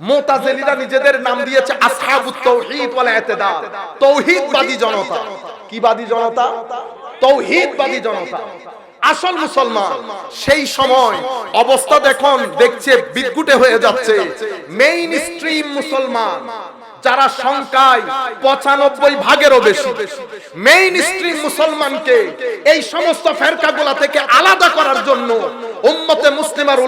মোতাজেলিরা নিজেদের নাম দিয়েছে আসহাবুত তাওহীদ ওয়াল ইতিদাল তাওহীদবাদী জনতা। কি বাদী জনতা? তৌহিদবাদী জনতা। আসল মুসলমান, সেই সময় অবস্থা দেখুন, দেখছে বিদ্যুটে হয়ে যাচ্ছে। মেইন স্ট্রিম মুসলমান যারা সংখ্যায় পঁচানব্বই ভাগেরও বেশি। মেইন স্ট্রিম মুসলমানকে এই সমস্ত ফেরকাগুলা থেকে আলাদা করার জন্য উম্মতে মুসলিমার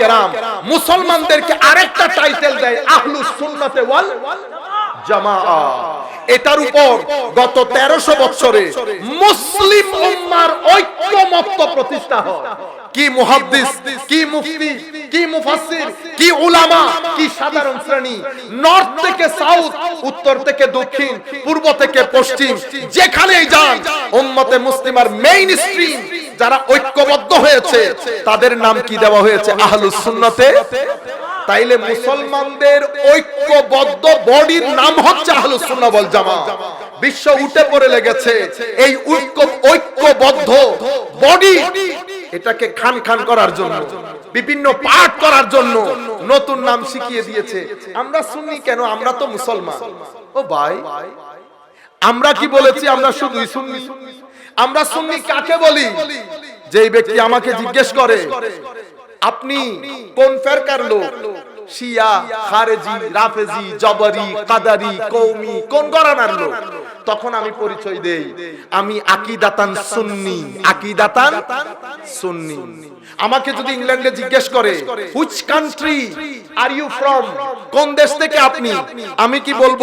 কেরাম মুসলমানদেরকে আরেকটা টাইটেল দেয়, আহলুস ওয়াল এটার উপর গত তেরোশো বছরে মুসলিম উম্মার প্রতিষ্ঠা হয়। কি মুহাদ্দিস, কি মুফতি, কি মুফাসসির, কি উলামা, কি সাধারণ শ্রেণি? নর্থ থেকে সাউথ উত্তর থেকে দক্ষিণ, পূর্ব থেকে পশ্চিম, যেখানেই যান, উম্মতে মুসলিমার মেইন স্ট্রিম যারা ঐক্যবদ্ধ হয়েছে, তাদের নাম কি দেওয়া হয়েছে? আহলুস সুন্নতে? তাইলে মুসলমানদের ঐক্যবদ্ধ বডির নাম হচ্ছে আহলুস সুন্নাহ ওয়াল জামা বিশ্ব উঠে পড়ে লেগেছে, এই ঐক্য, ঐক্যবদ্ধ বডি এটাকে খান খান করার জন্য, বিভিন্ন পাঠ করার জন্য নতুন নাম শিখিয়ে দিয়েছে। আমরা শুনি কেন? আমরা তো মুসলমান। ও ভাই, আমরা কি বলেছি? আমরা শুধুই শুনি আমরা শুনি কাকে বলি? যেই ব্যক্তি আমাকে জিজ্ঞেস করে, আপনি কোন ফেরকার লোক? শিয়া, খারেজি, রাফেজি, জবরি, কাদারি কৌমি কোন গরানার লোক? তখন আমি পরিচয় দেই, আমি আকিদাতান সুন্নি আকিদাতান সুন্নি। আমাকে যদি ইংল্যান্ডে জিজ্ঞেস করে which country are you from কোন দেশ থেকে আপনি? আমি কি বলব?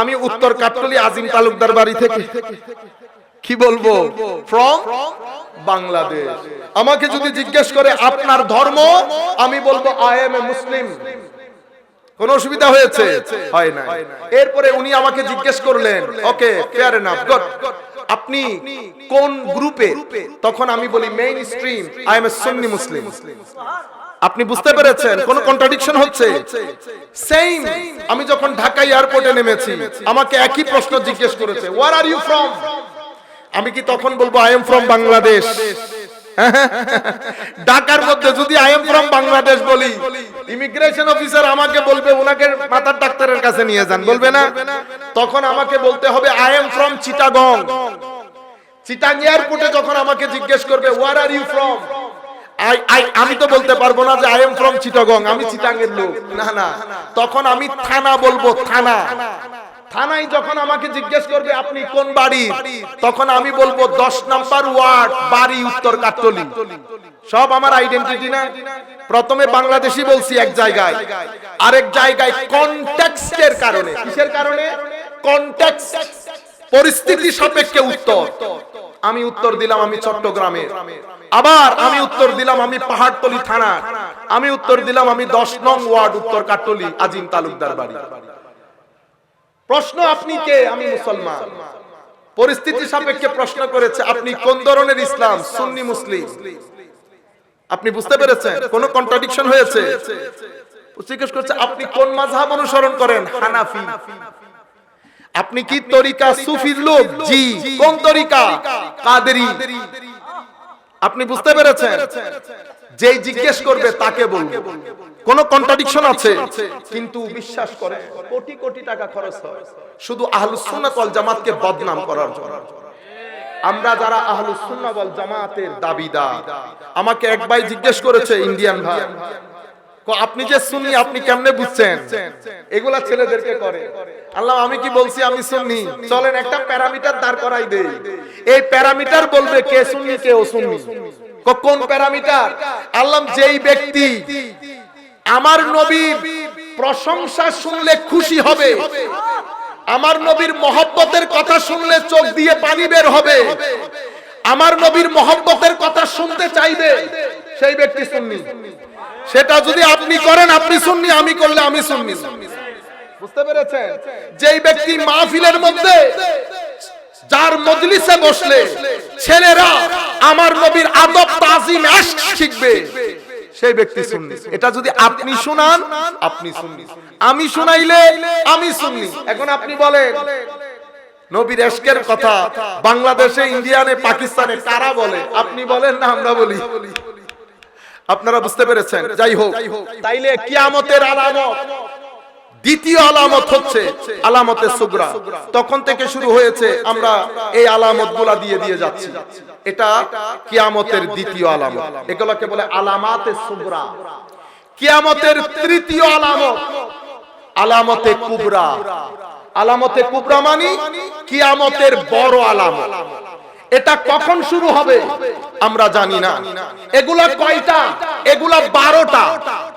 আমি উত্তর কাটলি আজিম তালুকদার বাড়ি থেকে। কি বলব? ফ্রম বাংলাদেশ। আমাকে যদি জিজ্ঞেস করে আপনার ধর্ম আমি বলব আই এম এ মুসলিম কোন অসুবিধা হয়েছে? হয় না এরপরে উনি আমাকে জিজ্ঞেস করলেন ওকে ফেয়ার এনাফ গুড আপনি কোন গ্রুপে? তখন আমি বলি mainstream I am a Sunni Muslim আপনি বুঝতে পেরেছেন? কোন কন্ট্রাডিকশন হচ্ছে? সেম আমি যখন ঢাকা এয়ারপোর্টে নেমেছি আমাকে একই প্রশ্ন জিজ্ঞেস করেছে ওয়ার আর ইউ ফ্রম আমি কি তখন বলব আই এম ফ্রম বাংলাদেশ ঢাকার মধ্যে যদি আই এম ফ্রম বাংলাদেশ বলি ইমিগ্রেশন অফিসার আমাকে বলবে ওনাকে মাথার ডাক্তারের কাছে নিয়ে যান। বলবে না? তখন আমাকে বলতে হবে I am from Chittagong Chittagong এয়ারপোর্টে যখন আমাকে জিজ্ঞেস করবে ওয়ার আর ইউ ফ্রম আমি তো বলতে পারব না যে আই এম ফ্রম চিটাগং আমি চিটাং এর লোক। না না। তখন আমি থানা বলব থানা। থানায় যখন আমাকে জিজ্ঞেস করবে, আপনি কোন বাড়ি? তখন আমি বলব, দশ নাম্বার ওয়ার্ড, বাড়ি উত্তর কাটলি সব আমার আইডেন্টিটি না? প্রথমে বাংলাদেশি বলছি এক জায়গায়। আরেক জায়গায় কনটেক্সটের কারণে। কিসের কারণে? কনটেক্সট পরিস্থিতি সাপেক্ষে উত্তর। আমি উত্তর দিলাম আমি চট্টগ্রামে। আবার আমি উত্তর দিলাম আমি পাহাড়তলি থানা আমি উত্তর দিলাম আমি দশ নং ওয়ার্ড উত্তর কাটলি আজিম তালুকদার বাড়ি। প্রশ্ন আপনি কে? আমি মুসলমান। পরিস্থিতি সাপেক্ষে প্রশ্ন করেছে, আপনি কোন ধরনের ইসলাম? সুন্নি, মুসলিম। আপনি বুঝতে পেরেছেন? কোন কন্ট্রাডিকশন হয়েছে? জিজ্ঞেস করছে, আপনি কোন মাযহাব অনুসরণ করেন? হানাফি। আপনি কি তরিকা সুফির লোক? জি। কোন তরিকা? কাদেরি। আপনি বুঝতে পেরেছেন? যেই জিজ্ঞেস করবে তাকে বলব। কোন কন্ট্রাডিকশন আছে কিন্তু বিশ্বাস করে কোটি কোটি টাকা খরচ হয়। শুধু আহলুস সুন্নাত ওয়াল জামাতকে বদনাম করার জন্য। আমরা যারা আহলুস সুন্নাহ ওয়াল জামাতের দাবিদার আমাকে এক ভাই জিজ্ঞেস করেছে ইন্ডিয়ান ভাই আপনি যে সুন্নি, আপনি কেমনে বুঝছেন? এগুলা ছেলেদেরকে করে। আল্লাহ, আমি কি বলছি? আমি সুন্নি। চলেন, একটা প্যারামিটার দাঁড় করাই দেই। এই প্যারামিটার বলবে কে সুন্নি, কে ও সুন্নি কোন প্যারামিটার? আল্লাহ, যেই ব্যক্তি আমার নবীর প্রশংসা শুনলে খুশি হবে, আমার নবীর মহব্বতের কথা শুনলে চোখ দিয়ে পানি বের হবে, আমার নবীর মহব্বতের কথা শুনতে চাইবে সেই ব্যক্তি সুন্নি। সেটা যদি আপনি করেন, আপনি শুননি আমি করলে আমি শুননি বুঝতে পেরেছেন? যেই ব্যক্তি মাহফিলের মধ্যে যার মজলিসে বসলে, ছেলেরা আমার নবীর আদব, তাজিম শিখবে, সেই ব্যক্তি শুননি এটা যদি আপনি শুনান, আপনি শুননি আমি শুনাইলে আমি শুননি এখন আপনি বলেন, নবীর এশকের কথা বাংলাদেশে ইন্ডিয়ানে পাকিস্তানে কারা বলে? আপনি বলেন না, আমরা বলি। আপনারা বুঝতে পেরেছেন। যাই হোক, তাইলে কিয়ামতের আলামত, দ্বিতীয় আলামত হচ্ছে আলামতে সুগরা তখন থেকে শুরু হয়েছে আমরা এই আলামতগুলা দিয়ে দিয়ে যাচ্ছি। এটা কিয়ামতের দ্বিতীয় আলামত। এগুলোকে বলে আলামাতে সুগরা কিয়ামতের তৃতীয় আলামত, আলামতে কুবরা। আলামতে কুবরা মানি কিয়ামতের বড় আলামত। এটা কখন শুরু হবে? আমরা জানি না। এগুলা কয়টা? এগুলা বারোটা।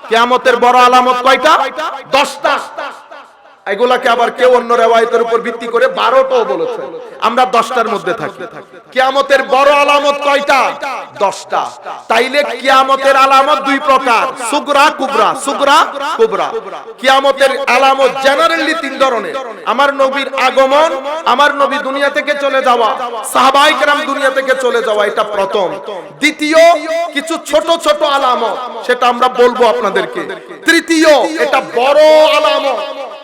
কেয়ামতের বড় আলামত কয়টা? দশটা। এগুলাকে আবার কেউ অন্য রেওয়ায়তের উপর ভিত্তি করে বারোটাও বলেছে। আমরা দশটার মধ্যে থাকি। কিয়ামতের বড় আলামত কয়টা? দশটা। তাইলে কিয়ামতের আলামত দুই প্রকার, সুগরা, কুবরা। সুগরা, কুবরা। কিয়ামতের আলামত জেনারেলি তিন ধরনের। আমার নবীর আগমন, আমার নবী দুনিয়া থেকে চলে যাওয়া, সাহাবাই কেরাম দুনিয়া থেকে চলে যাওয়া, এটা প্রথম। দ্বিতীয়, কিছু ছোট ছোট আলামত, সেটা আমরা বলব আপনাদেরকে। তৃতীয়, এটা বড় আলামত।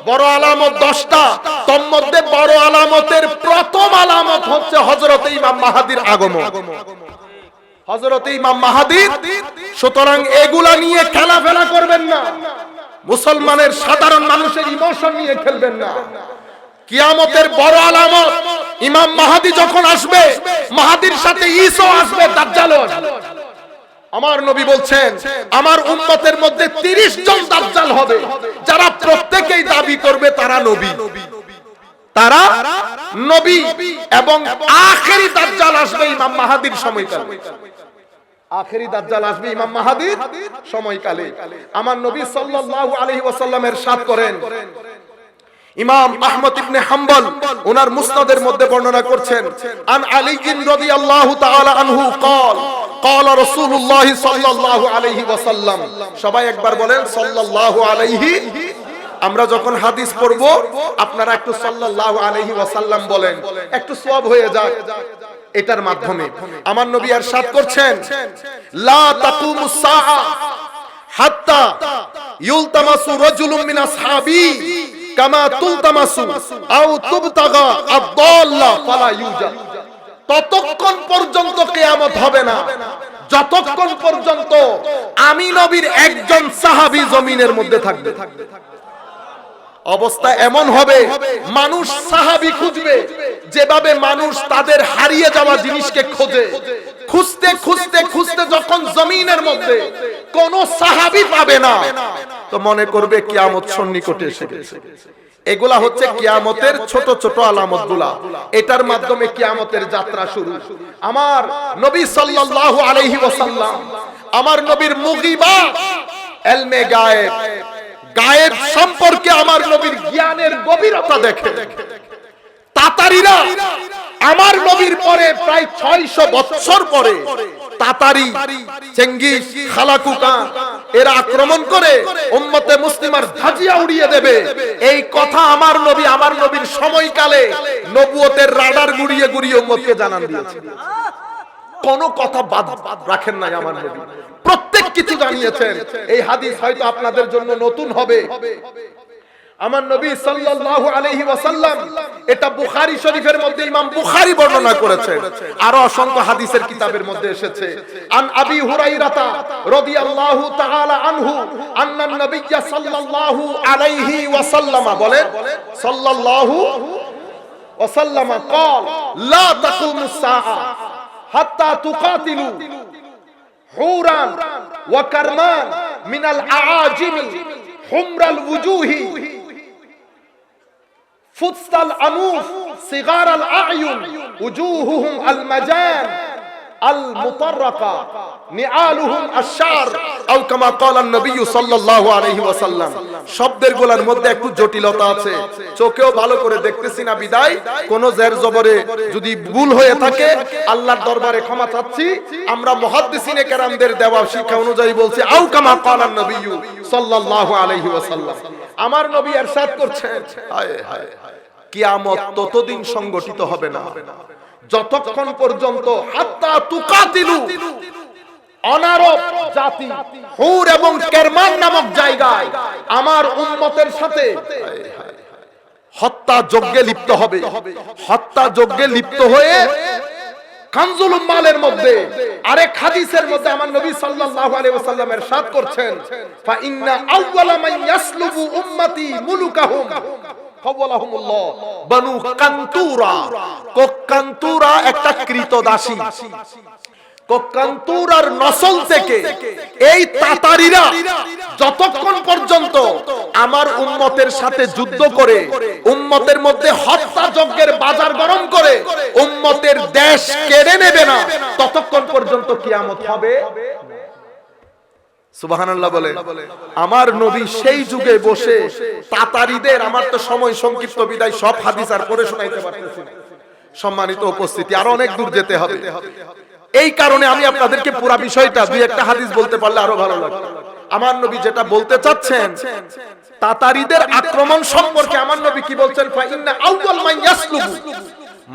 বড় আলামত দশটা। তোর মধ্যে বড় আলামতের প্রথম আলামত হচ্ছে হজরত ইমাম মাহাদির আগমন। হজরত ইমাম মাহাদির, সুতরাং এগুলা নিয়ে খেলা ফেলা করবেন না। মুসলমানের সাধারণ মানুষের ইমোশন নিয়ে খেলবেন না। কিয়ামতের বড় আলামত, ইমাম মাহাদি যখন আসবে, মাহাদির সাথে ঈসা আসবে, দাজ্জালও আসবে। আমার নবী বলছেন, আমার উন্মতের মধ্যে 30 জন দাজ্জাল হবে। যারা প্রত্যেকেই দাবি করবে তারা নবী। তারা নবী এবং আখেরি দাজ্জাল আসবে ইমাম মাহাদির সময়কালে। আখেরি দাজ্জাল আসবে ইমাম মাহাদির সময়কালে। আমার নবী সাল্লাল্লাহু আলাইহি ওয়াসাল্লামের সাথ করেন। ইমাম আহমদ ইবনে হাম্বল ওনার মুসনাদের মধ্যে বর্ণনা করছেন, আন আলী রাদিয়াল্লাহু তাআলা আনহু ক্বাল قال رسول الله صلى الله عليه وسلم সবাই একবার বলেন সাল্লাল্লাহু আলাইহি আমরা যখন হাদিস পড়ব আপনারা একটু সাল্লাল্লাহু আলাইহি ওয়াসাল্লাম বলেন একটু সওয়াব হয়ে যাক এটার মাধ্যমে আমার নবী ارشاد করছেন লা তাকুমুস সাআ হাত্তা ইউলতামাসু রাজুলুম মিন আসহাবি কামা তুলতামাসু আও তুবতাগা আদ-দাল্লা ফালা ইউজা ততক্ষণ পর্যন্ত কিয়ামত হবে না। যতক্ষণ পর্যন্ত আমি নবীর একজন সাহাবী জমিনের মধ্যে থাকবে। অবস্থা এমন হবে, মানুষ সাহাবি খুঁজবে, যেভাবে মানুষ তাদের হারিয়ে যাওয়া জিনিসকে খোঁজে। খুঁজতে খুঁজতে খুঁজতে যখন জমিনের মধ্যে কোন সাহাবি পাবে না, তো মনে করবে কিয়ামত সন্নিকটে এসে গেছে। এগুলা হচ্ছে কিয়ামতের ছোট ছোট আলামতগুলা এটার মাধ্যমে কিয়ামতের যাত্রা শুরু। আমার নবী সাল্লাল্লাহু আলাইহি ওয়াসাল্লাম আমার নবীর মুগিবা এলমে গায়েব। গায়েব সম্পর্কে আমার নবীর জ্ঞানের গভীরতা দেখে। তাতারিরা আমার নবীর পরে প্রায় ছয়শো বছর পরে তাতারি, চেঙ্গিস, খালাকুকা, এরা আক্রমণ করে উম্মতে মুসলিমার ধাজিয়া উড়িয়ে দেবে। এই কথা আমার নবী, আমার নবীর সময়কালে নবুয়তের রাডার গুড়িয়ে গুড়িয়ে উম্মতকে জানান দিয়েছে। কোন কথা বাদ রাখেন নাই আমার নবী। প্রত্যেক কিছু জানিয়েছেন। এই হাদিস হয়তো আপনাদের জন্য নতুন হবে। আমার নবী সাল্লাল্লাহু আলাইহি ওয়াসাল্লাম এটা বুখারী শরীফের মধ্যে ইমাম বুখারী বর্ণনা করেছেন আর অসংখ্য হাদিসের কিতাবের মধ্যে এসেছে আন আবি হুরাইরাতা রাদিয়াল্লাহু তাআলা আনহু আন্না নবিয়্য সাল্লাল্লাহু আলাইহি ওয়াসাল্লাম বলেন সাল্লাল্লাহু ওয়াসাল্লাম قال لا تقوم الساعه حتى تقاتلوا حورا وكرمان من الأعاجم حمر الوجوه فدس الأنوف صغار الأعين وجوههم المجان. المطرقة نعالهم الشعر أو كما قال النبي صلى الله عليه وسلم শব্দের গুলার মধ্যে একটু জটিলতা আছে চোখেও ভালো করে দেখতেছি না বিদায় কোন জের জবরে যদি ভুল হয়ে থাকে আল্লাহর দরবারে ক্ষমা চাচ্ছি আমরা মুহাদ্দিসিনে কেরামদের দেওয়া শিক্ষা অনুযায়ী বলছি আও কামা قال النبي صلى الله عليه وسلم আমার নবী ارشاد করছেন হায় হায় কিয়ামত ততদিন সংগঠিত হবে না যতক্ষণ পর্যন্ত হাত্তা অনারব জাতি হুর এবং কেরমান নামক জায়গায় আমার উম্মতের সাথে হত্যা যজ্ঞে লিপ্ত হবে। হত্যা যজ্ঞে লিপ্ত হয়ে উম্মালের মধ্যে আরেক হাদিসের মধ্যে আমার নবী সাল্লাল্লাহু আলাইহি ওয়াসাল্লাম ইরশাদ করছেন, ফা ইন্না উম্মতি মুলুকাহুম। যতক্ষণ পর্যন্ত আমার উম্মতের সাথে যুদ্ধ করে, উম্মতের মধ্যে হত্যা যজ্ঞের বাজার গরম করে, উম্মতের দেশ কেড়ে নেবে না, ততক্ষণ পর্যন্ত কিয়ামত হবে। সুবহানাল্লাহ বলে আমার নবী সেই যুগে বসে তাতারিদের আমার তো সময় সংক্ষিপ্ত বিদায় সব হাদিস আর পড়ে শোনাইতে পারতেছি সম্মানিত উপস্থিতি আরও অনেক দূর যেতে হবে। এই কারণে আমি আপনাদেরকে পুরো বিষয়টা দুই একটা হাদিস বলতে পারলে আরও ভালো লাগবে আমার নবী যেটা বলতে চাচ্ছেন তাতারিদের আক্রমণ সম্পর্কে আমার নবী কি বলছেন? ফাইন্না আউয়াল মান ইয়াসলুবু।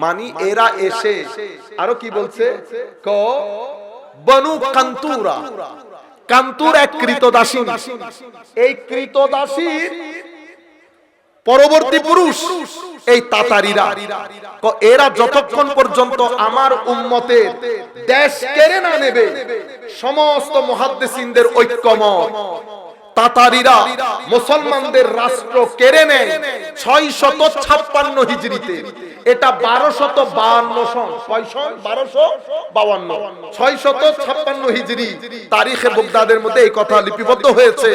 মানি এরা এসে। আরও কি বলছে? ক বনু কান্তুরা। কান্তুর এক কৃতদাসী। এই কৃতদাসীর পরবর্তী পুরুষ এই তাতারিরা। এরা যতক্ষণ পর্যন্ত আমার উম্মতের দেশ কেড়ে না নেবে সমস্ত মহাদ্দেশিনদের ঐক্যমত তাতারিরা মুসলমানদের রাষ্ট্র কেড়ে নেয় ছয় শত ছাপ্পান্ন হিজড়িতে। এটা বারো শত বাহান্ন সন। ছয় সন? বাউান্ন ছয় শত ছাপ্পান্ন হিজড়ি তারিখে বগদাদের মধ্যে এই কথা লিপিবদ্ধ হয়েছে।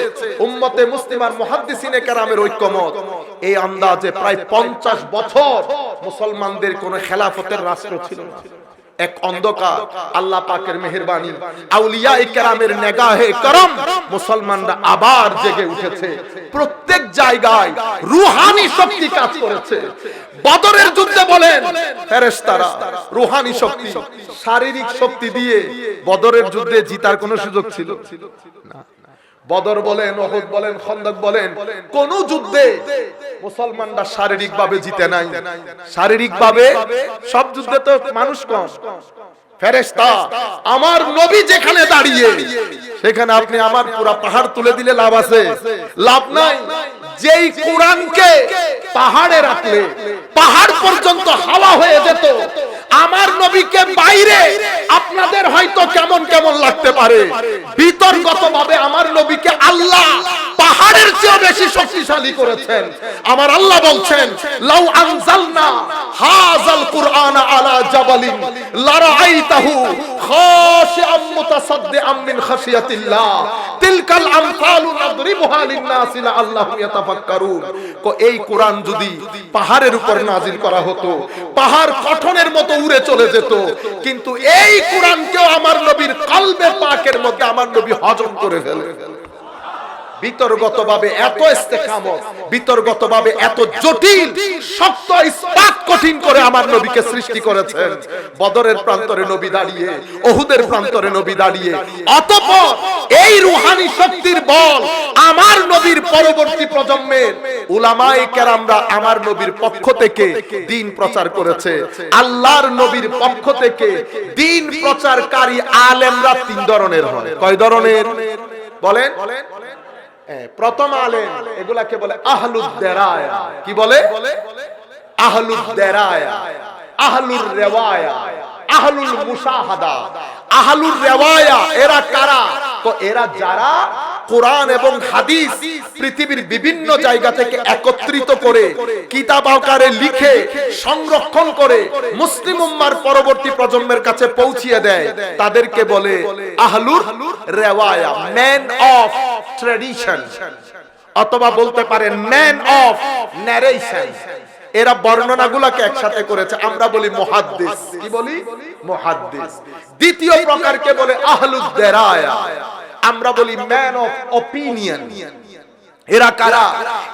উম্মতে মুসলিমার মহাদ্দিসিনে কেরামের ঐক্যমত। এই আন্দাজে প্রায় পঞ্চাশ বছর মুসলমানদের কোন খেলাফতের রাষ্ট্র ছিল না। এক অন্ধকার, আল্লাহ পাকের মেহেরবানি আউলিয়া কেরামের নেগাহে করম, মুসলমানরা আবার জেগে উঠেছে। প্রত্যেক জায়গায় রুহানি শক্তি কাজ করেছে। বদরের যুদ্ধে বলেন, ফেরেশতারা, রুহানি শক্তি, শারীরিক শক্তি দিয়ে বদরের যুদ্ধে জিতার কোনো সুযোগ ছিল? না। বদর বলেন ওহুদ বলেন, খন্দক বলেন, কোন যুদ্ধে মুসলমানরা শারীরিক ভাবে জিতে নাই। শারীরিক ভাবে সব যুদ্ধে তো মানুষ কম। আমার নবী যেখানে দাঁড়িয়ে, সেখানে আপনি আমার পুরা পাহাড় তুলে দিলে লাভ আছে। লাভ নাই। যেই কোরআনকে পাহাড়ে রাখলে, পাহাড় পর্যন্ত হাওয়া হয়ে যেত আমার নবীকে বাইরে আপনাদের হয়তো কেমন কেমন লাগতে পারে। বিতর্কত ভাবে আমার নবীকে আল্লাহ পাহাড়ের চেয়ে বেশি শক্তিশালী করেছেন। আমার আল্লাহ বলছেন, লাউ আনজালনা হাযাল কুরআন আলা জাবালিন লারাআইতাহু খাশিআম মুতাসাদ্দিআম মিন খাশিয়াতিল্লাহ। তিলকাল আমসালু নাদরিবুহা লিন-নাসি লাআল্লাহুম ইয়াতাফাক্কারুন। কো, এই কোরআন যদি পাহাড়ের উপর নাজিল করা হতো, পাহাড় কঠনের মতো উড়ে চলে যেত। কিন্তু এই কোরআনকেও আমার নবীর কলবে পাকের মধ্যে আমার নবী হজম করে ফেলে। বিতর্গত ভাবে এত ইস্তেকামত বিতর্গত ভাবে এত জটিল শক্ত ইস্পাত কঠিন করে আমার নবীকে সৃষ্টি করেছেন। বদরের প্রান্তরে নবী দাঁড়িয়ে ওহুদের প্রান্তরে নবী দাঁড়িয়ে অতঃপর এই রুহানি শক্তির বল আমার নবীর পরবর্তী প্রজন্মের উলামায়ে কেরামরা আমার নবীর পক্ষ থেকে দিন প্রচার করেছে। আল্লাহর নবীর পক্ষ থেকে দিন প্রচারকারী আলেমরা তিন ধরনের হয়। কয় ধরনের? বলেন। প্রথম আলেম এগুলাকে বলে আহলুদ দেরায়া। কি বলে? আহলুদ দেরায়া। আহলুর রেওয়ায়া, আহলুল মুশাহাদা। আহলুর রেওয়ায়া, এরা কারা? তো এরা যারা কোরআন এবং হাদিস পৃথিবীর বিভিন্ন জায়গা থেকে একত্রিত করে কিতাব আকারে লিখে সংরক্ষণ করে মুসলিম উম্মার পরবর্তী প্রজন্মের কাছে পৌঁছিয়ে দেয়, তাদেরকে বলে আহলুর রেওয়ায়া ম্যান অফ ট্রেডিশন অথবা বলতে পারেন ম্যান অফ ন্যারেশন এরা বর্ণনাগুলোকে একসাথে করেছে। আমরা বলি মুহাদ্দিস। কি বলি? মুহাদ্দিস। দ্বিতীয় প্রকারকে বলে আহলুদ দেরায়া আমরা বলি ম্যান অফ অপিনিয়ন এরা কারা?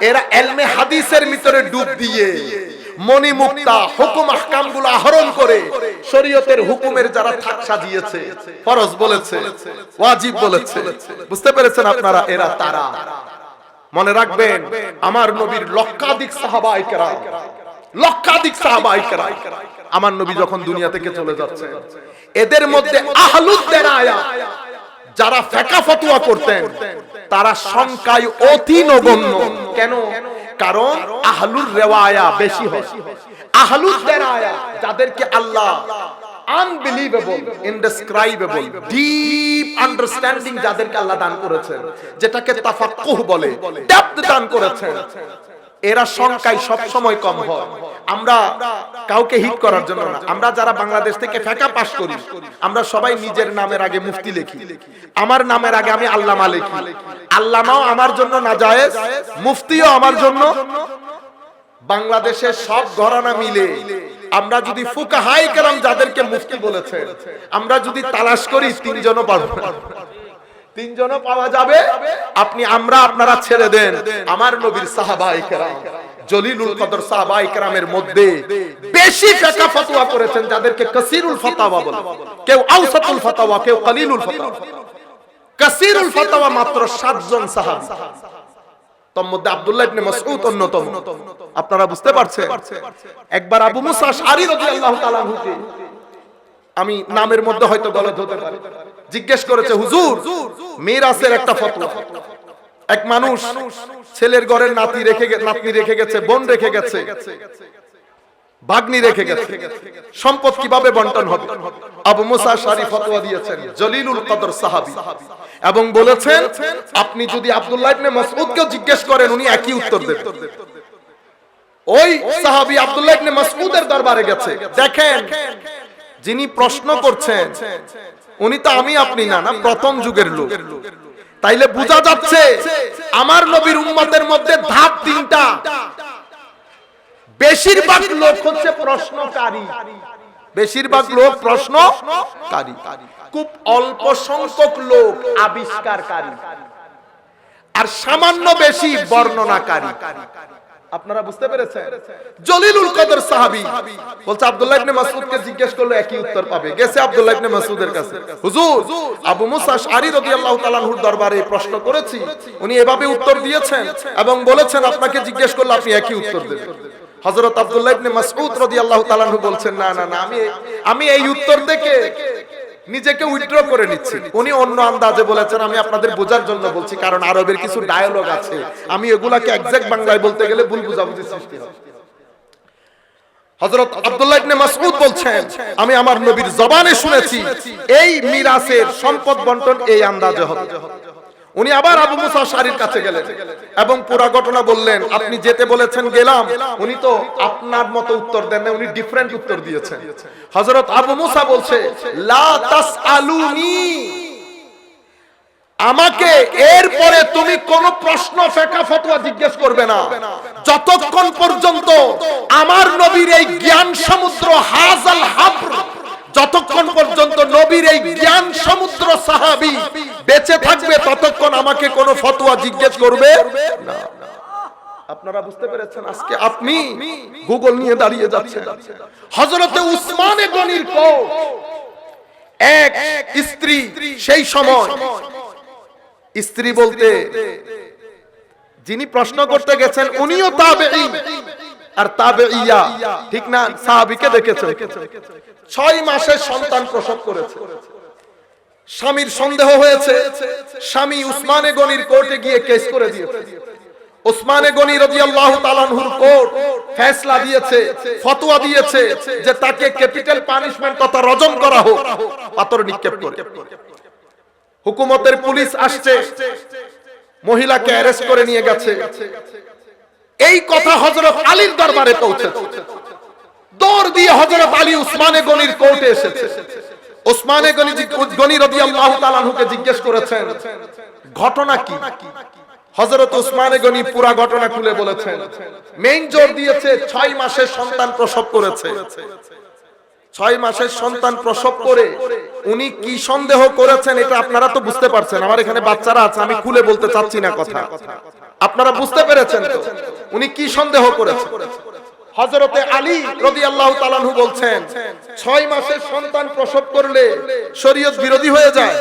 এরা এলমে হাদিসের ভিতরে ডুব দিয়ে মনি মুক্তা হুকুম আহকামগুলো আহরণ করে শরীয়তের হুকুমের যারা থাক সাজিয়েছে, ফরজ বলেছে, ওয়াজিব বলেছে। বুঝতে পেরেছেন আপনারা? এরা তারা। মনে রাখবেন, আমার নবীর লক্ষাধিক সাহাবাই কেরাম, লক্ষাধিক সাহাবাই কেরাম, আমার নবী যখন দুনিয়া থেকে চলে যাচ্ছে, এদের মধ্যে আহলুদ্দের আয়া, যারা ফেকা ফতুয়া করতেন, তারা সংখ্যায় অতি নগণ্য। কেন? কারণ আহলুর রেওয়ায়া বেশি হয়। আহলুদ্দের আয়া, যাদেরকে আল্লাহ আনবিলিভেবল ইনডেসক্রাইবেবল ডিপ আন্ডারস্ট্যান্ডিং যাদেরকে আল্লাহ দান করেছেন, যেটাকে তাফাক্কুহ বলে ডেপথ দান করেছেন। এরা সংখ্যায় সব সময় কম হয়। আমরা কাউকে হিট করার জন্য না। আমরা যারা বাংলাদেশ থেকে ফেকা পাস করি, আমরা সবাই নিজের নামের আগে মুফতি লিখি। আমার নামের আগে আমি আল্লামা লিখি। আল্লামাও আমার জন্য না জায়েজ, মুফতিও আমার জন্য। বাংলাদেশের সব ঘরানা মিলে আমরা যদি ফুকাহাই কেরাম যাদেরকে মুফতি বলেছে আমরা যদি তালাশ করি তিনজনও পারব না। তিনজনও পাওয়া যাবে? আপনি আমরা আপনারা ছেড়ে দেন। আমার নবীর সাহাবাই কেরাম জলিলুল কদর সাহাবাই কেরামের মধ্যে বেশি ফেকা ফতোয়া করেছেন যাদেরকে কাসিরুল ফতাওয়া বলে। কেউ আউসাতুল ফতাওয়া কেউ কলিলুল ফতাওয়া কাসিরুল ফতাওয়া মাত্র সাতজন সাহাবী। তোর মধ্যে আব্দুল্লাহ ইবনে মাসউদ অন্যতম। আপনারা বুঝতে পারছেন? একবার আবু মুসা আশআরী রাদিয়াল্লাহু তাআলা আনহুকে আমি নামের মধ্যে হয়তো গলত হতে পারে। জিজ্ঞেস করেছে, হুজুর, মিরাসের একটা ফতোয়া। এক মানুষ ছেলের ঘরের নাতি রেখে নাতনি রেখে গেছে, বোন রেখে গেছে, ভাগ্নি রেখে গেছে। সম্পদ কীভাবে বন্টন হবে? আবু মুসা শারি ফতোয়া দিয়েছেন, জলিলুল কদর সাহাবী। এবং বলেছেন, আপনি যদি আব্দুল্লাহ ইবনে মাসউদকে জিজ্ঞেস করেন, উনি একই উত্তর দেবেন। ওই সাহাবী আব্দুল্লাহ ইবনে মাসউদের দরবারে গেছে। দেখেন, যিনি প্রশ্ন করছেন, উনি তো আমি, আপনি না না, প্রথম যুগের লোক। তাইলে বোঝা যাচ্ছে, আমার নবীর উম্মতের মধ্যে ধাপ তিনটা। বেশিরভাগ লোক হচ্ছে প্রশ্নকারী। বেশিরভাগ লোক প্রশ্নকারী। খুব অল্প সংখ্যক লোক আবিষ্কারকারী আর সামান্য বেশি বর্ণনাকারী। আপনারা বুঝতে পেরেছেন? জলিলুল কদর সাহাবী বলছে, আব্দুল্লাহ ইবনে মাসউদকে জিজ্ঞেস করলে একই উত্তর পাবে। গেছে আব্দুল্লাহ ইবনে মাসউদের কাছে। হুজুর, আবু মুসা আশআরী রাদিয়াল্লাহু তাআলা আনহুর দরবারে প্রশ্ন করেছি। উনি এভাবে উত্তর দিয়েছেন এবং বলেছেন, আপনাকে জিজ্ঞেস করলে আপনি একই উত্তর দেবেন। হযরত আব্দুল্লাহ ইবনে মাসউদ রাদিয়াল্লাহু তাআলা বলছেন, না না না, আমি আমি এই উত্তর থেকে নিজেকে উইথড্র করে নিচ্ছি। উনি অন্য আন্দাজে বলেছেন, আমি আপনাদের বোঝার জন্য বলছি, কারণ আরবের কিছু ডায়ালগ আছে। আমি এগুলাকে এক্স্যাক্ট বাংলায় বলতে গেলে ভুল বুঝাবুঝি সৃষ্টি হবে। হযরত আব্দুল্লাহ ইবনে মাসউদ বলছেন, আমি আমার নবীর জবানে শুনেছি, এই মিরাসের সম্পদ বন্টন এই আন্দাজে হবে। উনি আবার আবু মুসা শারির কাছে গেলেন এবং পুরা ঘটনা বললেন, আপনি যেতে বলেছেন, গেলাম। উনি তো আপনার মতো উত্তর দেন না উনি ডিফারেন্ট উত্তর দিয়েছেন। হযরত আবু মুসা বলছে, লা তাসআলুনি। আমাকে এরপরে তুমি কোন প্রশ্ন, ফেকা, ফতোয়া জিজ্ঞেস করবে না। যতক্ষণ পর্যন্ত আমার নবীর এই জ্ঞান সমুদ্র, হাজাল হাবর, যতক্ষণ পর্যন্ত নবীর এই জ্ঞান সমুদ্র সাহাবী বেঁচে থাকবে ততক্ষণ আমাকে কোন ফতোয়া জিজ্ঞেস করবে? না। আপনারা বুঝতে পেরেছেন আজকে আপনি গুগল নিয়ে দাঁড়িয়ে যাচ্ছেন। হযরতে উসমানে গনির এক স্ত্রী সেই সময়। স্ত্রী বলতে যিনি প্রশ্ন করতে গেছেন উনিও তাবেঈ আর তাবে ইয়া ঠিক না? সাহাবীকে দেখেছেন ছয় মাসের সন্তান প্রসব করেছে। স্বামীর সন্দেহ হয়েছে। স্বামী উসমানে গনির কোর্টে গিয়ে কেস করে দিয়েছে। ওসমানে গনি রাদিয়াল্লাহু তাআলাহুর কোর্ট ফয়সালা দিয়েছে, ফতোয়া দিয়েছে যে তাকে ক্যাপিটাল পানিশমেন্ট তথা রজম করা হোক, পাথর নিক্ষেপ করে। হুকুমতের পুলিশ আসছে। মহিলাকে অ্যারেস্ট করে নিয়ে গেছে। এই কথা হজরত আলীর দরবারে পৌঁছেছে। দৌড় দিয়ে হজরত আলী উসমানে গনির কোর্টে এসেছে। ওসমানে গনি গনি রবি আল্লাহকে জিজ্ঞেস করেছেন ঘটনা কি? হজরত উসমানে গনি পুরা ঘটনা খুলে বলেছেন। মেইন জোর দিয়েছে ছয় মাসের সন্তান প্রসব করেছে। ছয় মাসের সন্তান প্রসব করে উনি কি সন্দেহ করেছেন এটা আপনারা তো বুঝতে পারছেন। আমার এখানে বাচ্চারা আছে, আমি খুলে বলতে চাচ্ছি না কথা। আপনারা বুঝতে পেরেছেন উনি কি সন্দেহ করেছেন? হজরতে আলী রদি আল্লাহ তালানহু বলছেন, ছয় মাসের সন্তান প্রসব করলে শরীয়ত বিরোধী হয়ে যায়।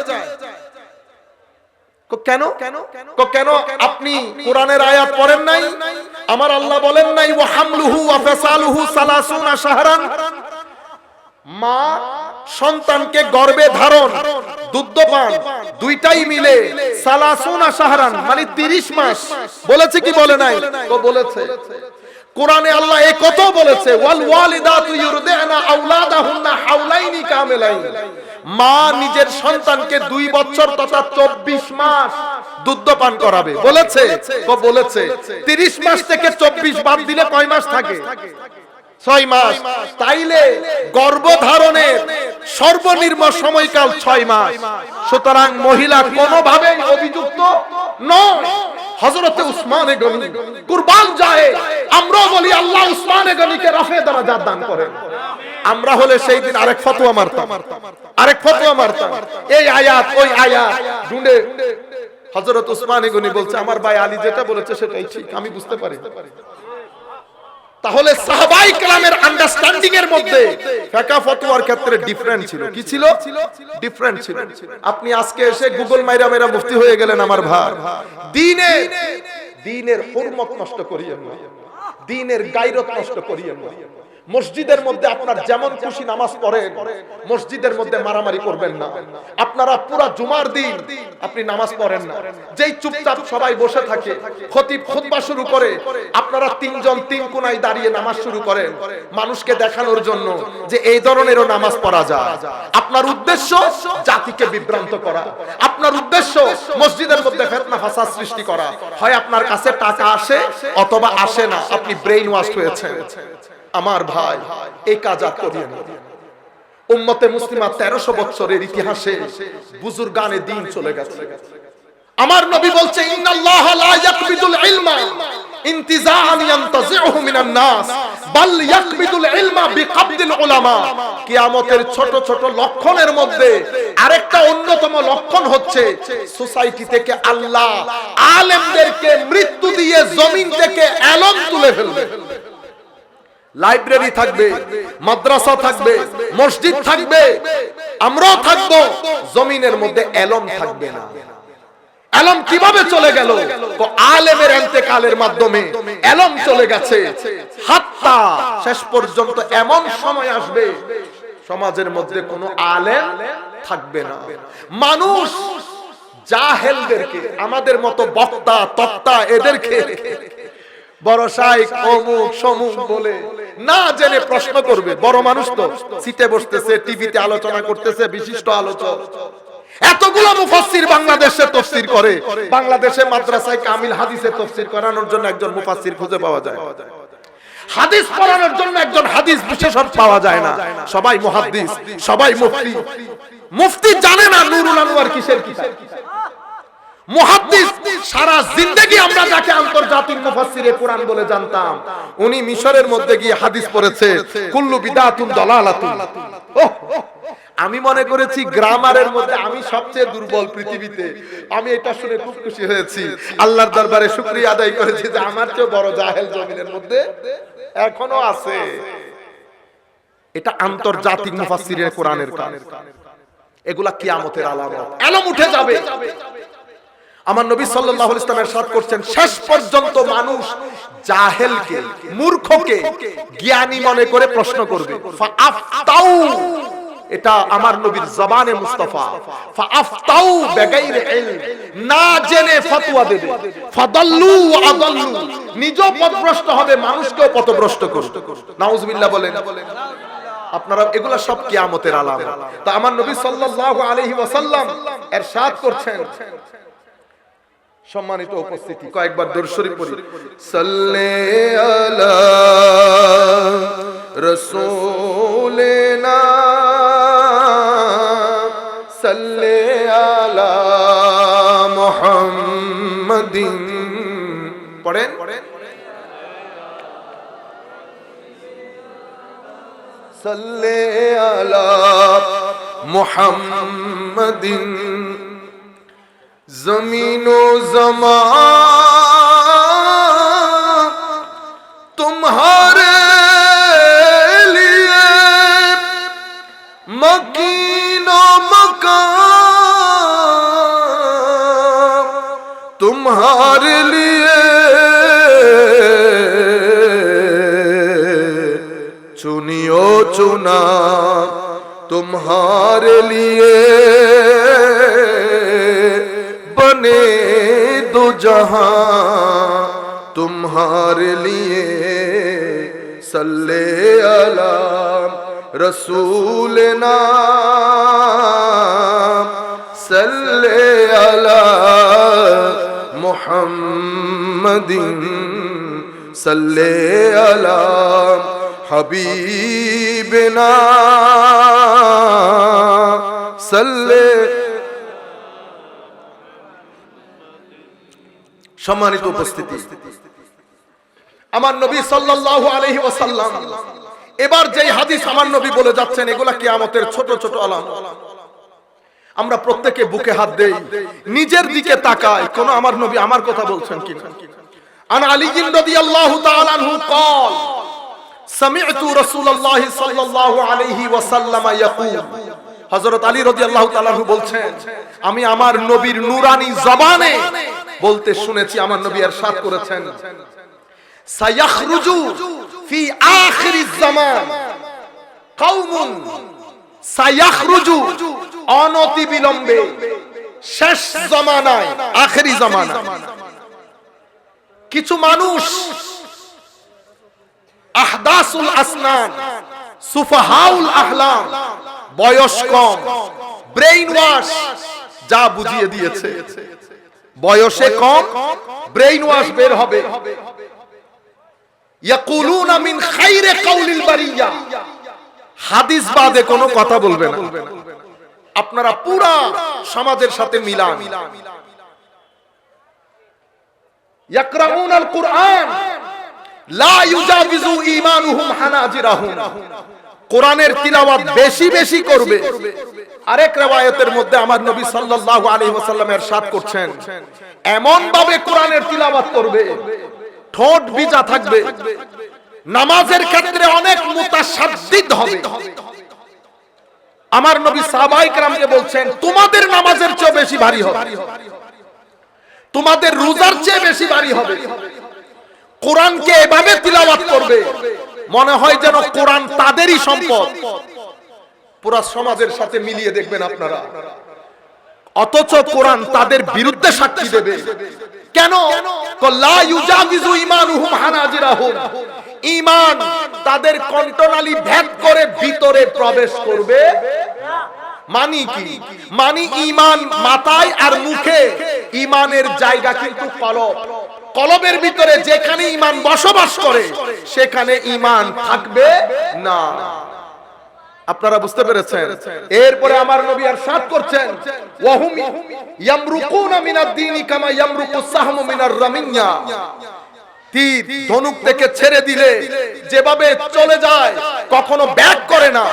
কেন? কেন আপনি কোরআনের আয়াত পড়েন নাই? আমার আল্লাহ বলেন নাই, ওয়া হামলুহু ওয়া সালাসুনা শাহরান। মা সন্তানকে গর্ভে ধারণ দুগ্ধপান দুইটাই মিলে সালাসুনা শাহরান মানে 30 মাস। বলেছে কি বলে নাই? তো বলেছে। কোরআনে আল্লাহ এই কথা বলেছে ওয়াল ওয়ালিদাতু ইউরদিনা আওলাদাহুন্না হাওলাইনি কামিলাইন। মা নিজের সন্তানকে দুই বছর তথা চব্বিশ মাস দুধ পান করাবে। বলেছে? তো বলেছে। তিরিশ মাস থেকে চব্বিশ বাদ দিলে কয় মাস থাকে? ছয় মাস। তাইলে গর্ভধারণের সর্বনিম্ন সময়কাল ছয় মাস। সুতরাং মহিলা কোনোভাবেই অভিযুক্ত হজরতে আরেক এই ওই গনি বলছে, আমার ভাই আলী যেটা বলেছে সেটাই ঠিক, আমি বুঝতে পারি। তাহলে সাহাবাই কালামের আন্ডারস্ট্যান্ডিং এর মধ্যে ফেকা ফতোয়ার ক্ষেত্রে ডিফারেন্ট ছিল। কি ছিল? ডিফারেন্ট ছিল। আপনি আজকে এসে গুগল মাইরা মেরা মুফতি হয়ে গেলেন আমার ভাই। দিনে দিনের হুরমত নষ্ট করিয়েন না। দিনের গায়রত নষ্ট করিয়েন না। মসজিদের মধ্যে আপনার যেমন খুশি নামাজ পড়েন, মসজিদের মধ্যে মারামারি করবেন না। আপনারা পুরা জুমার দিন আপনি নামাজ পড়েন না। যেই চুপচাপ সবাই বসে থাকে, খতিব খুতবা শুরু করে, আপনারা তিনজন তিন কোনায় দাঁড়িয়ে নামাজ শুরু করেন। মানুষকে দেখানোর জন্য যে এই ধরনেরও নামাজ পড়া যায়। আপনার উদ্দেশ্য জাতিকে বিভ্রান্ত করা। আপনার উদ্দেশ্য মসজিদের মধ্যে ফেতনা ফাসাদ সৃষ্টি করা। হয় আপনার কাছে টাকা আসে অথবা আসে না, আপনি ব্রেইন ওয়াশ হয়েছেন। আমার ভাই এই কাজ আর উম্মতে মুসলিমা তেরোশো বছরের ইতিহাসে বুজুর গানে দিন চলে গেছে। আমার নবী বলছে কিয়ামতের ছোট ছোট লক্ষণের মধ্যে আরেকটা অন্যতম লক্ষণ হচ্ছে, সোসাইটি থেকে আল্লাহ আলেমদেরকে মৃত্যু দিয়ে জমিন থেকে এলম তুলে ফেলবে। লাইব্রেরি থাকবে মাদ্রাসা থাকবে মসজিদ থাকবে আমরাও থাকব জমিনের মধ্যে এলম থাকবে না। এলম কীভাবে চলে গেল? তো আলেমের এন্তেকালের মাধ্যমে এলম চলে গেছে। হাত্তা শেষ পর্যন্ত এমন সময় আসবে সমাজের মধ্যে কোনো আলেম থাকবে না। মানুষ জাহেলদেরকে আমাদের মতো বক্তা তক্তা এদেরকে বড় শাইক অমুক সমুক বলে। না জেনে প্রশ্ন করবে। বড় মানুষ তো সিটে বসতেছে টিভিতে আলোচনা করতেছে বিশিষ্ট আলোচক। এতগুলো মুফাসসির বাংলাদেশে তফসির করে। বাংলাদেশে মাদ্রাসায় কামিল হাদিসে তফসির করানোর জন্য একজন মুফাসসির খুঁজে পাওয়া যায়। হাদিস পড়ানোর জন্য একজন হাদিস বিশেষজ্ঞ পাওয়া যায় না। সবাই মুহাদ্দিস সবাই মুফতি। মুফতি জানে না নুরুল আনোয়ার কিসের কিতাব। মুহাদ্দিস সারা জিন্দেগি আমরা যাকে আন্তর্জাতিক কোরআন বলে জানতাম, উনি মিশরের মধ্যে গিয়ে হাদিস পড়েছে, কুল্লু বিদাতুন আমি মনে করেছি গ্রামারের মধ্যে আমি সবচেয়ে দুর্বল পৃথিবীতে। আমি এটা শুনে খুব খুশি হয়েছি। আল্লাহর দরবারে শুকরিয়া আদায় করেছি যে আমার চেয়ে বড় জাহেল জমিনের মধ্যে এখনও আছে। এটা আন্তর্জাতিক মুফাসসিরে কোরআনের কাজ। এগুলা কিয়ামতের আলামত। এলম উঠে যাবে। আমার নবী সাল্লাহ ইসলাম এরশাদ করছেন, শেষ পর্যন্ত মানুষ জাহেলকে, মূর্খকে জ্ঞানী মনে করে প্রশ্ন করবে এটা আমার নবীর জবানে মুস্তাফা, ফাআফতাউ বেগাইর ইলম না জেনে ফতোয়া দেবে, ফাদাল্লু আদাল্লু নিজ পথভ্রষ্ট হবে, মানুষকেও পথভ্রষ্ট করবে। নাউজুবিল্লাহ বলেন, আপনারা এগুলা সব কিয়ামতের আলাম। তা আমার নবী সাল্লাল্লাহু আলাইহি ওয়াসাল্লাম এরশাদ করছেন সম্মানিত উপস্থিতি। কয়েকবার দর্শরী পড়ি। সাল্লে আলা রসুলিনা সাল্লে আলা মুহাম্মাদিন। পড়েন? সাল্লে আলা মুহাম্মাদিন। जमीन जमा तुम्हारे लिए मकीनो मकान तुम्हारे लिए चुनियो चुना तुम्हारे लिए बने दो जहां तुम्हारे लिए सल्ले अला रसूल नाम सल्ले अला मुहम्मदिन सल्ले अला हबीबना सल्ले সম্মানিত উপস্থিতি আমার নবী সাল্লাল্লাহু আলাইহি ওয়াসাল্লাম এবার যেই হাদিস আমার নবী বলে যাচ্ছেন এগুলা কিয়ামতের ছোট ছোট আলাম আমরা প্রত্যেকে বুকে হাত দেই নিজের দিকে তাকাই কোন আমার নবী আমার কথা বলছেন কিনা আন আলী রাদিয়াল্লাহু তাআলা আনহু قال سمعت رسول الله صلى الله عليه وسلم يقول হজরত আলী রদি আল্লাহ তালু বলছেন, আমি আমার নবীর নুরানি জবানে বলতে শুনেছি, আমার নবী আর সাত করেছেন ফি জামান। কওমুন অনতি বিলম্বে শেষ জামানায়, আখেরি জামানায়। কিছু মানুষ আহদাসুল আসনান, সুফাহাউল আহলাম বয়স কম। ব্রেইন ওয়াশ যা বুঝিয়ে দিয়েছে। বয়সে কম ব্রেইন ওয়াশ বের হবে। ইয়াকুলুনা মিন খাইরে কাউলিল বারিয়া। হাদিস বাদে কোনো কথা বলবে না। আপনারা পুরা সমাজের সাথে মিলান। ইয়াকরাউনাল কুরআন। লা ইউজাবিজু ঈমানুহুম হানাজিরাহুম। কোরআনের তিলাওয়াত বেশি বেশি করবে। আরেক রেওয়ায়তের মধ্যে আমার নবী সাল্লাল্লাহু আলাইহি ওয়াসাল্লাম ارشاد করছেন এমন ভাবে কোরআনের তিলাওয়াত করবে, ঠোঁট ভিজা থাকবে, নামাজের ক্ষেত্রে অনেক মুতাশাদ্দিদ হবে। আমার নবী সাহাবাই کرامকে বলছেন, তোমাদের নামাজের চেয়ে বেশি ভারী হবে। তোমাদের রোজার চেয়ে বেশি ভারী হবে। কোরআনকে এভাবে তিলাওয়াত করবে মনে হয় যেন কোরআন তাদেরই সম্পদ। পুরা সমাজের সাথে মিলিয়ে দেখবেন আপনারা। অথচ কোরআন তাদের বিরুদ্ধে সাক্ষী দেবে। কেন? ঈমান তাদের কণ্ঠনালী ভেদ করে ভিতরে প্রবেশ করবে। মানি কি? মানি ঈমান মাথায় আর মুখে। ইমানের জায়গা কিন্তু কলব। কলবের ভিতরে যেখানে ঈমান বসবাস করে, সেখানে ঈমান থাকবে না। আপনারা বুঝতে পেরেছেন? এরপরে আমার নবী আর সাত করছেন, ওয়াহুম ইয়ামরুকুনা মিনাদ দীনি কামা ইয়ামরুকু সাহমু মিনার রামিয়া। তীর ধনুক থেকে ছেড়ে দিলে যেভাবে চলে যায়, কখনো ব্যাক করে না।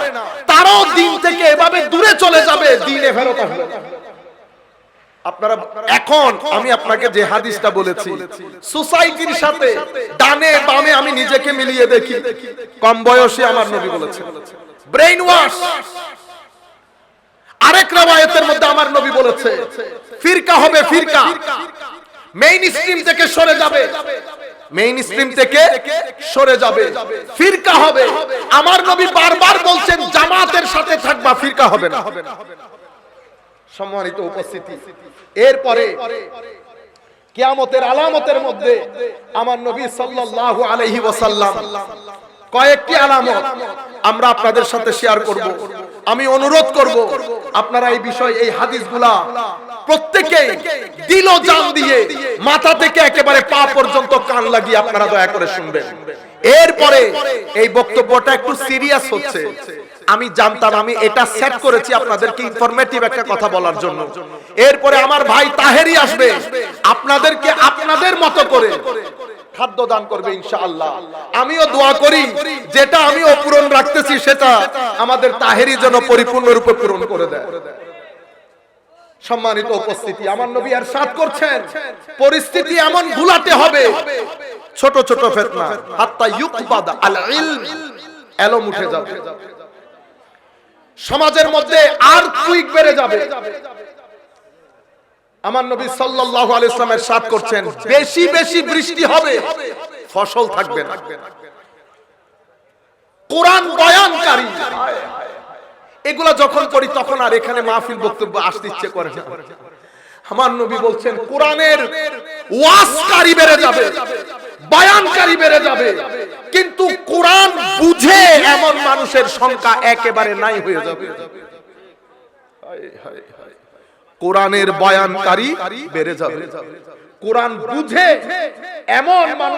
তারাও দিন থেকে এভাবে দূরে চলে যাবে, দিনে ফেরত আসবে। আপনারা এখন আমি আপনাকে যে হাদিসটা বলেছি সোসাইটির সাথে ডানে বামে আমি নিজেকে মিলিয়ে দেখি। কম বয়সে আমার নবী বলেছেন। ব্রেইন ওয়াশ আরেক রাওয়ায়াতের মধ্যে আমার নবী বলেছে ফিরকা হবে ফিরকা মেইন স্ট্রিম থেকে সরে যাবে। মেইন স্ট্রিম থেকে সরে যাবে। ফিরকা হবে। আমার নবী বারবার বলছেন জামাতের সাথে থাকবা ফিরকা হবে না। সম্মানিত উপস্থিতি। এরপরে কিয়ামতের আলামতের মধ্যে আমার নবী সাল্লাল্লাহু আলাইহি ওয়াসাল্লাম কয়েকটি আলামত আমরা আপনাদের সাথে শেয়ার করব। আমি অনুরোধ করব, আপনারা এই বিষয় এই হাদিসগুলা প্রত্যেকে দিল জান দিয়ে মাথা থেকে একেবারে পা পর্যন্ত কান লাগিয়ে আপনারা দয়া করে শুনবেন। এরপরে এই বক্তব্যটা একটু সিরিয়াস হচ্ছে। আমি জানতাম, আমি এটা সেট করেছি আপনাদেরকে ইনফরমেটিভ একটা কথা বলার জন্য। এরপরে আমার ভাই তাহেরি আসবে। আপনাদেরকে আপনাদের মতো করে খাদ্য দান করবে ইনশাআল্লাহ। আমিও দোয়া করি, যেটা আমি অপূরণ রাখতেছি, সেটা আমাদের তাহেরি যেন পরিপূর্ণ রূপে পূরণ করে দেয়। সম্মানিত উপস্থিতি, আমার নবী আর করছেন। পরিস্থিতি এমন ভুলাতে হবে। ছোট ছোট ফেতনা। হাত্তা ইউকবাদ আল ইলম এলম উঠে যাবে। সমাজের মধ্যে আর কুইক বেড়ে যাবে। আমার নবী সাল্লাল্লাহু আলাইহি ওয়াসাল্লামের সাথ করছেন, বেশি বেশি বৃষ্টি হবে, ফসল থাকবে না। কোরআন বয়ানকারী। এগুলা যখন পড়ি, তখন আর এখানে মাহফিল বক্তব্য আসতে ইচ্ছে করে না। আমার নবী বলছেন, কোরআনের ওয়াজকারী বেড়ে যাবে। বয়ানকারী বেড়ে যাবে। কিন্তু কোরআন বুঝে এমন মানুষের সংখ্যা একেবারে নাই হয়ে যাবে। কোরআনের বয়ানকারী বেড়ে যাবে। কোরআন বুঝে এমন